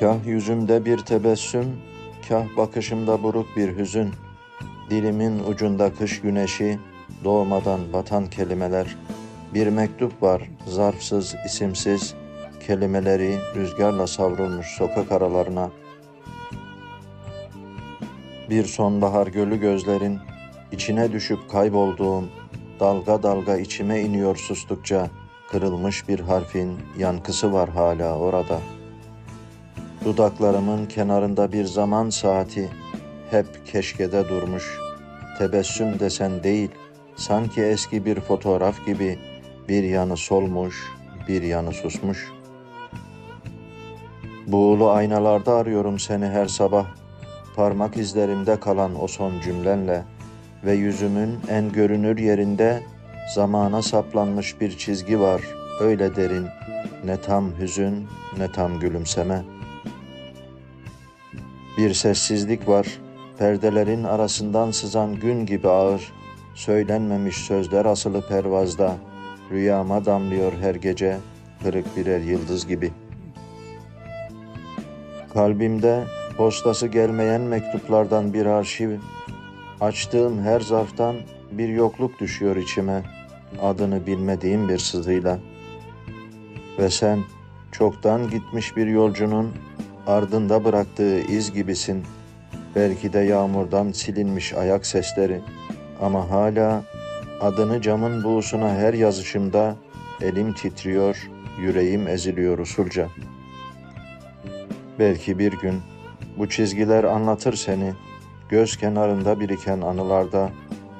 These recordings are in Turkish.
Kah yüzümde bir tebessüm, kah bakışımda buruk bir hüzün. Dilimin ucunda kış güneşi, doğmadan batan kelimeler. Bir mektup var, zarfsız, isimsiz, kelimeleri rüzgarla savrulmuş sokak aralarına. Bir sonbahar gölü gözlerin, içine düşüp kaybolduğum, dalga dalga içime iniyor sustukça, kırılmış bir harfin yankısı var hala orada. Dudaklarımın kenarında bir zaman saati hep keşkede durmuş. Tebessüm desen değil, sanki eski bir fotoğraf gibi bir yanı solmuş, bir yanı susmuş. Buğulu aynalarda arıyorum seni her sabah. Parmak izlerimde kalan o son cümlenle ve yüzümün en görünür yerinde zamana saplanmış bir çizgi var. Öyle derin, ne tam hüzün, ne tam gülümseme.'' Bir sessizlik var, perdelerin arasından sızan gün gibi ağır, söylenmemiş sözler asılı pervazda, rüyama damlıyor her gece, kırık birer yıldız gibi. Kalbimde postası gelmeyen mektuplardan bir arşiv, açtığım her zarftan bir yokluk düşüyor içime, adını bilmediğim bir sızıyla. Ve sen, çoktan gitmiş bir yolcunun ardında bıraktığı iz gibisin. Belki de yağmurdan silinmiş ayak sesleri ama hala adını camın buğusuna her yazışımda elim titriyor, yüreğim eziliyor usulca. Belki bir gün bu çizgiler anlatır seni göz kenarında biriken anılarda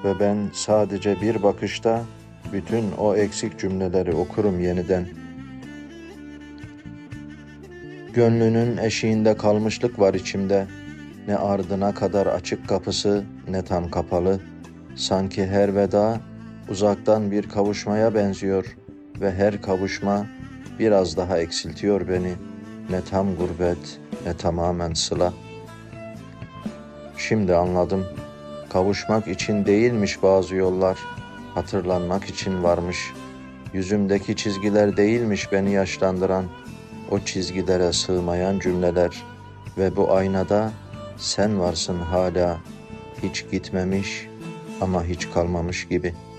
ve ben sadece bir bakışta bütün o eksik cümleleri okurum yeniden.'' Gönlünün eşiğinde kalmışlık var içimde. Ne ardına kadar açık kapısı ne tam kapalı. Sanki her veda uzaktan bir kavuşmaya benziyor ve her kavuşma biraz daha eksiltiyor beni. Ne tam gurbet ne tamamen sıla. Şimdi anladım. Kavuşmak için değilmiş bazı yollar. Hatırlanmak için varmış. Yüzümdeki çizgiler değilmiş beni yaşlandıran.'' O çizgilere sığmayan cümleler ve bu aynada sen varsın hala hiç gitmemiş ama hiç kalmamış gibi.''